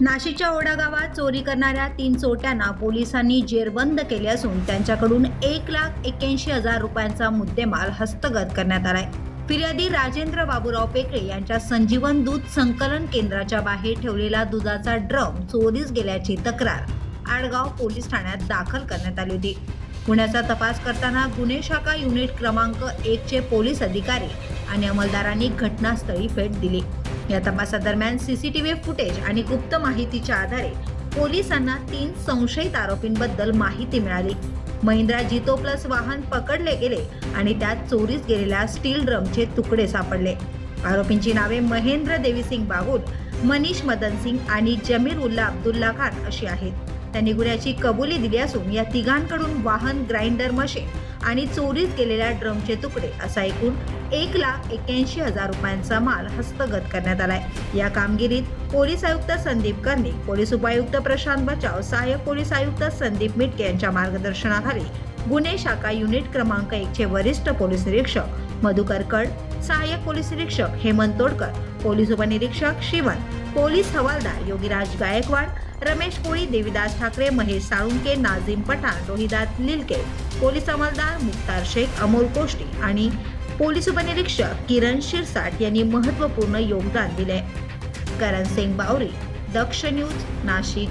नाशिकच्या ओढा गावात चोरी करणाऱ्या तीन चोट्यांना पोलिसांनी जेरबंद केले असून त्यांच्याकडून एक लाख एक्क्याऐंशी हजार रुपयांचा मुद्देमाल हस्तगत करण्यात आलाय. फिर्यादी राजेंद्र बाबूराव पेकळे यांच्या संजीवन दूध संकलन केंद्राच्या बाहेर ठेवलेला दुधाचा ड्रम चोरीस गेल्याची तक्रार आडगाव पोलीस ठाण्यात दाखल करण्यात आली होती. गुन्ह्याचा तपास करताना गुन्हे शाखा युनिट क्रमांक एकचे पोलीस अधिकारी आणि अंमलदारांनी घटनास्थळी भेट दिली. या तपासादरम्यान सीसीटीव्ही फुटेज आणि गुप्त माहितीच्या आधारे पोलिसांना तीन संशयित आरोपींबद्दल माहिती मिळाली. महिंद्रा जितो प्लस वाहन पकडले गेले आणि त्यात चोरीस गेलेल्या स्टील ड्रमचे तुकडे सापडले. आरोपींची नावे महेंद्र देवीसिंग बागुल मनीष मदन सिंग आणि जमीर उल्ला अब्दुल्ला खान अशी आहेत. त्यांनी गुन्ह्याची कबुली दिली असून या तिघांकडून वाहन ग्राइंडर मशीन आणि चोरीस गेलेल्या ड्रमचे तुकडे असा एकूण एक लाख एक्क्याऐंशी हजार रुपयांचा माल हस्तगत करण्यात आलाय. या कामगिरीत पोलीस आयुक्त संदीप कर्णिक पोलीस उपायुक्त प्रशांत बचाव सहाय्यक पोलीस आयुक्त संदीप मिटके यांच्या मार्गदर्शनाखाली गुन्हे शाखा युनिट क्रमांक एकचे वरिष्ठ पोलीस निरीक्षक मधुकर कड सहाय्यक पोलीस निरीक्षक हेमंत तोडकर पोलीस उपनिरीक्षक शिवन पोलीस हवालदार योगीराज गायकवाड रमेश कोळी देविदास ठाकरे महेश साळुंके नाझीम पठाण रोहिदास लिलके पोलीस हवालदार मुक्तार शेख अमोल कोष्टी आणि पोलीस उपनिरीक्षक किरण शिरसाट यांनी महत्त्वपूर्ण योगदान दिले. करण सिंग बावरी दक्ष न्यूज नाशिक.